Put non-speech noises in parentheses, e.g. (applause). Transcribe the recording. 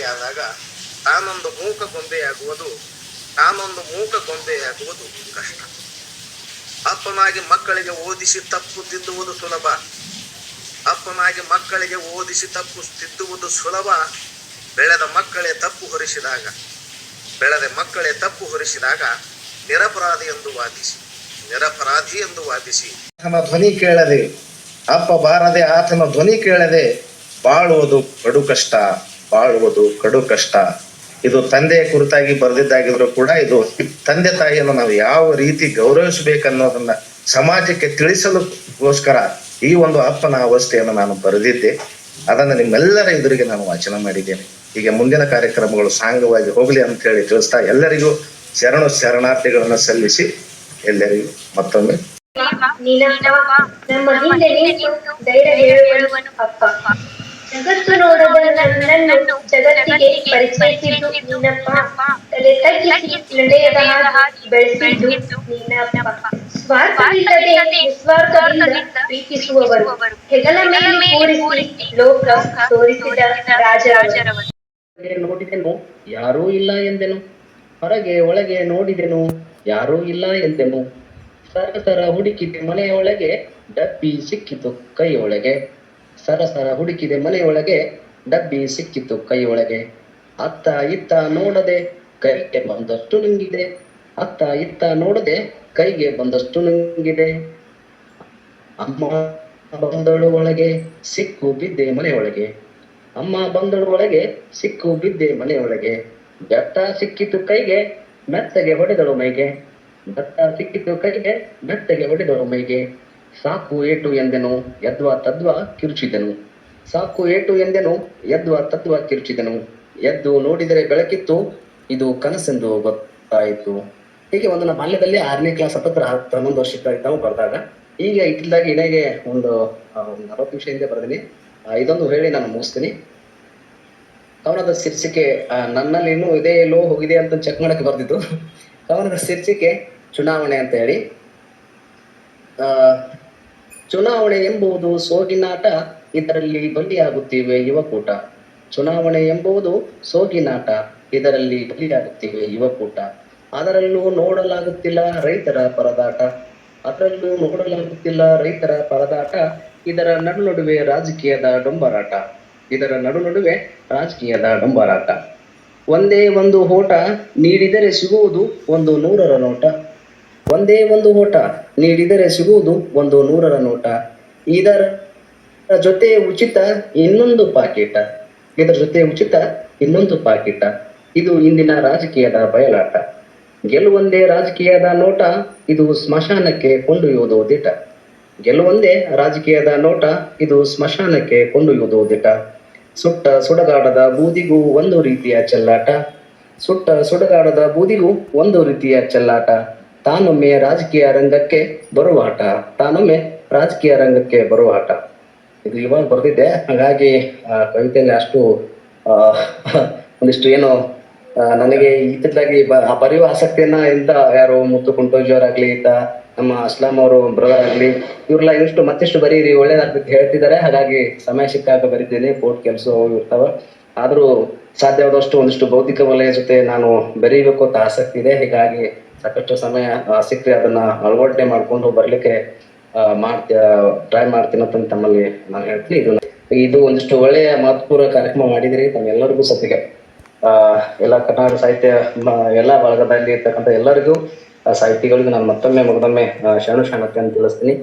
ಗೊಂಬೆಯಾದಾಗ ತಾನೊಂದು ಮೂಕ ಗೊಂಬೆಯಾಗುವುದು, ತಾನೊಂದು ಮೂಕ ಗೊಂಬೆಯಾಗುವುದು ಕಷ್ಟ. ಅಪ್ಪನಾಗಿ ಮಕ್ಕಳಿಗೆ ಓದಿಸಿ ತಪ್ಪು ತಿದ್ದುವುದು ಸುಲಭ. ಅಪ್ಪನಾಗಿ ಮಕ್ಕಳಿಗೆ ಓದಿಸಿ ತಪ್ಪು ತಿದ್ದುವುದು ಸುಲಭ. ಬೆಳೆದ ಮಕ್ಕಳೇ ತಪ್ಪು ಹೊರಿಸಿದಾಗ, ಬೆಳೆದ ಮಕ್ಕಳೇ ತಪ್ಪು ಹೊರಿಸಿದಾಗ ನಿರಪರಾಧಿ ಎಂದು ವಾದಿಸಿ, ನಿರಪರಾಧಿ ಎಂದು ವಾದಿಸಿ. ಆತನ ಧ್ವನಿ ಕೇಳದೆ, ಅಪ್ಪ ಬಾರದೆ ಆತನ ಧ್ವನಿ ಕೇಳದೆ ಬಾಳುವುದು ಕಡು ಕಷ್ಟ. ಬಾಳುವುದು ಕಡು ಕಷ್ಟ. ಇದು ತಂದೆಯ ಕುರಿತಾಗಿ ಬರೆದಿದ್ದಾಗಿದ್ರು ಕೂಡ ಇದು ತಂದೆ ತಾಯಿಯನ್ನು ನಾವು ಯಾವ ರೀತಿ ಗೌರವಿಸಬೇಕನ್ನೋದನ್ನ ಸಮಾಜಕ್ಕೆ ತಿಳಿಸಲುಗೋಸ್ಕರ ಈ ಒಂದು ಅಪ್ಪನ ಅವಸ್ಥೆಯನ್ನು ನಾನು ಬರೆದಿದ್ದೆ. ಅದನ್ನು ನಿಮ್ಮೆಲ್ಲರ ಎದುರಿಗೆ ನಾನು ವಾಚನ ಮಾಡಿದ್ದೇನೆ. ಹೀಗೆ ಮುಂದಿನ ಕಾರ್ಯಕ್ರಮಗಳು ಸಾಂಗವಾಗಿ ಹೋಗಲಿ ಅಂತ ಹೇಳಿ ತಿಳಿಸ್ತಾ ಎಲ್ಲರಿಗೂ ಶರಣು ಶರಣಾರ್ಥಿಗಳನ್ನು ಸಲ್ಲಿಸಿ ಎಲ್ಲರಿಗೂ ಮತ್ತೊಮ್ಮೆ. ಜಗತ್ತು ನನ್ನನ್ನು ಜಗತ್ತಿಗೆ ಪರಿಚಯಿಸಿದ್ದು ನೀನಪ್ಪ. ತಲೆ ತಗ್ಗಿಸಿ ನಡೆಯದ ಹಾಗೆ ಬೆಳೆಸಿದ್ದು ನೀನಪ್ಪ. ಸ್ವಾರ್ಥವಿಲ್ಲದೆ ನಿಸ್ವಾರ್ಥದಿಂದ ಪ್ರೀತಿಸುವವರು. ಹೆಗಲ ಮೇಲೆ ಕೂರಿಸಿ ಲೋಕ ತೋರಿಸಿದ ರಾಜರಾಜರವರು ನೋಡಿದೆನು, ಯಾರೂ ಇಲ್ಲ ಎಂದೆನು. ಹೊರಗೆ ಒಳಗೆ ನೋಡಿದೆನು, ಯಾರೂ ಇಲ್ಲ ಎಂದೆನು. ಸರಸರ ಹುಡುಕಿದೆ ಮನೆಯೊಳಗೆ, ಡಬ್ಬಿ ಸಿಕ್ಕಿತು ಕೈಯೊಳಗೆ. ಸರಸರ ಹುಡುಕಿದೆ ಮನೆಯೊಳಗೆ ಡಬ್ಬಿ ಸಿಕ್ಕಿತು ಕೈಯೊಳಗೆ. ಅತ್ತ ಇತ್ತ ನೋಡದೆ ಕೈಗೆ ಬಂದಷ್ಟು ನುಂಗಿದೆ. ಅತ್ತ ಇತ್ತ ನೋಡದೆ ಕೈಗೆ ಬಂದಷ್ಟು ನುಂಗಿದೆ. ಅಮ್ಮ ಬಂದಳು ಒಳಗೆ, ಸಿಕ್ಕು ಬಿದ್ದೆ ಮನೆಯೊಳಗೆ. ಅಮ್ಮ ಬಂದಳು ಒಳಗೆ, ಸಿಕ್ಕು ಬಿದ್ದೆ ಮನೆಯೊಳಗೆ. ಬೆಟ್ಟ ಸಿಕ್ಕಿತು ಕೈಗೆ, ಮೆತ್ತಗೆ ಹೊಡೆದಳು ಮೈಗೆ. ಬೆಟ್ಟ ಸಿಕ್ಕಿತು ಕೈಗೆ, ಮೆತ್ತಗೆ ಹೊಡೆದಳು ಮೈಗೆ. ಸಾಕು ಏಟು ಎಂದೆನು ಯದ್ವಾ ತದ್ವಾ ಕಿರುಚಿದನು. ಸಾಕು ಏಟು ಎಂದೆನು? ಎದ್ದು ತತ್ವ ಕಿರುಚಿದನು. ಎದ್ದು ನೋಡಿದರೆ ಬೆಳಕಿತ್ತು. ಇದು ಕನಸೆಂದು ಗೊತ್ತಾಯಿತು. ಹೀಗೆ ಒಂದು ನಮ್ಮ ಬಾಲ್ಯದಲ್ಲಿ ಆರನೇ ಕ್ಲಾಸ್ ಹತ್ತತ್ರ ಹತ್ತು ಹನ್ನೊಂದು ವರ್ಷ ಇದ್ದಾವೆ ಬರೆದಾಗ ಈಗ ಇಟ್ಟಿಲ್ದಾಗ ಇಡೆಗೆ ಒಂದು ನಲವತ್ತು ನಿಮಿಷ ಹಿಂದೆ ಬರೆದಿನಿ. ಇದೊಂದು ಹೇಳಿ ನಾನು ಮುಗಿಸ್ತೀನಿ. ಕವನದ ಶೀರ್ಷಿಕೆ ನನ್ನಲ್ಲಿ ಇನ್ನೂ ಇದೆ ಎಲ್ಲೋ ಹೋಗಿದೆ ಅಂತ ಚೆಕ್ ಮಾಡಕ್ಕೆ ಬರ್ತಿತ್ತು (laughs) ಕವನದ ಶೀರ್ಷಿಕೆ ಚುನಾವಣೆ ಅಂತ ಹೇಳಿ. ಆ, ಚುನಾವಣೆ ಎಂಬುದು ಸೋಗಿನಾಟ ಇದರಲ್ಲಿ ಬಲಿಯಾಗುತ್ತಿವೆ ಯುವಕೂಟ. ಚುನಾವಣೆ ಎಂಬುದು ಸೋಗಿನಾಟ ಇದರಲ್ಲಿ ಬಲಿಯಾಗುತ್ತಿವೆ ಯುವಕೂಟ. ಅದರಲ್ಲೂ ನೋಡಲಾಗುತ್ತಿಲ್ಲ ರೈತರ ಪರದಾಟ. ಅದರಲ್ಲೂ ನೋಡಲಾಗುತ್ತಿಲ್ಲ ರೈತರ ಪರದಾಟ, ಇದರ ನಡು ನಡುವೆ ರಾಜಕೀಯದ ಡೊಂಬರಾಟ. ಇದರ ನಡು ನಡುವೆ ರಾಜಕೀಯದ ಡೊಂಬರಾಟ. ಒಂದೇ ಒಂದು ಓಟ ನೀಡಿದರೆ ಸಿಗುವುದು ಒಂದು ನೂರರ ನೋಟ. ಒಂದೇ ಒಂದು ಓಟ ನೀಡಿದರೆ ಸಿಗುವುದು ಒಂದು ನೂರರ ನೋಟ. ಇದರ ಜೊತೆ ಉಚಿತ ಇನ್ನೊಂದು ಪಾಕೆಟ. ಇದರ ಜೊತೆ ಉಚಿತ ಇನ್ನೊಂದು ಪಾಕೆಟ. ಇದು ಇಂದಿನ ರಾಜಕೀಯದ ಬಯಲಾಟ. ಗೆಲುವೊಂದೇ ರಾಜಕೀಯದ ನೋಟ, ಇದು ಸ್ಮಶಾನಕ್ಕೆ ಕೊಂಡೊಯ್ಯುವುದು ದಿಟ. ಗೆಲುವೊಂದೇ ರಾಜಕೀಯದ ನೋಟ, ಇದು ಸ್ಮಶಾನಕ್ಕೆ ಕೊಂಡೊಯ್ಯುವುದು ದಿಟ. ಸುಟ್ಟ ಸುಡಗಾಡದ ಬೂದಿಗೂ ಒಂದು ರೀತಿಯ ಚೆಲ್ಲಾಟ. ಸುಟ್ಟ ಸುಡಗಾಡದ ಬೂದಿಗೂ ಒಂದು ರೀತಿಯ ಚೆಲ್ಲಾಟ. ತಾನೊಮ್ಮೆ ರಾಜಕೀಯ ರಂಗಕ್ಕೆ ಬರುವ ಆಟ ತಾನೊಮ್ಮೆ ರಾಜಕೀಯ ರಂಗಕ್ಕೆ ಬರುವ ಆಟ ಇದು ಇವಾಗ ಬರ್ದಿದ್ದೆ, ಹಾಗಾಗಿ ಆ ಕವಿತೆಯಲ್ಲಿ ಅಷ್ಟು ಒಂದಿಷ್ಟು ಏನೋ ನನಗೆ ಬ- ಆ ಬರೆಯುವ ಆಸಕ್ತಿಯನ್ನ ಇಂದ ಯಾರು ಮುತ್ತು ಕುಂಟೋಜಿಯವರಾಗ್ಲಿ ಇಂತ ನಮ್ಮ ಅಸ್ಲಾಂ ಅವರು ಬ್ರದರ್ ಆಗ್ಲಿ, ಇವ್ರೆಲ್ಲ ಇನ್ನಷ್ಟು ಮತ್ತಿಷ್ಟು ಬರೀರಿ ಒಳ್ಳೇದಾಗ್ತದೆ ಹೇಳ್ತಿದ್ದಾರೆ. ಹಾಗಾಗಿ ಸಮಯ ಸಿಕ್ಕಾಗ ಬರಿದ್ದೇನೆ ಕೋರ್ಟ್ ಕೆಲಸ ಇರ್ತಾವ. ಆದ್ರೂ ಸಾಧ್ಯವಾದಷ್ಟು ಒಂದಿಷ್ಟು ಬೌದ್ಧಿಕ ವಲಯ ಜೊತೆ ನಾನು ಬೆರೀಬೇಕು ಅಂತ ಆಸಕ್ತಿ ಇದೆ. ಹೀಗಾಗಿ ಸಾಕಷ್ಟು ಸಮಯ ಸಿಕ್ಕರೆ, ಅದನ್ನ ಅಳವಡಿಕೆ ಮಾಡ್ಕೊಂಡು ಬರ್ಲಿಕ್ಕೆ ಮಾಡ್ತಿ ಟ್ರೈ ಮಾಡ್ತೀನಿ ಅಂತ ತಮ್ಮಲ್ಲಿ ನಾನು ಹೇಳ್ತೀನಿ. ಇದು ಇದು ಒಂದಿಷ್ಟು ಒಳ್ಳೆಯ ಮಹತ್ವಪೂರ್ಣ ಕಾರ್ಯಕ್ರಮ ಮಾಡಿದ್ರಿ ತಮ್ಮೆಲ್ಲರಿಗೂ ಆ, ಎಲ್ಲ ಕರ್ನಾಟಕ ಸಾಹಿತ್ಯ ಎಲ್ಲ ಭಾಗದಲ್ಲಿ ಇರ್ತಕ್ಕಂಥ ಎಲ್ಲರಿಗೂ ಸಾಹಿತಿಗಳಿಗೂ ನಾನು ಮತ್ತೊಮ್ಮೆ ಮಗದೊಮ್ಮೆ ಶರಣು ಶರಣತೆ ಅಂತ ತಿಳಿಸ್ತೀನಿ.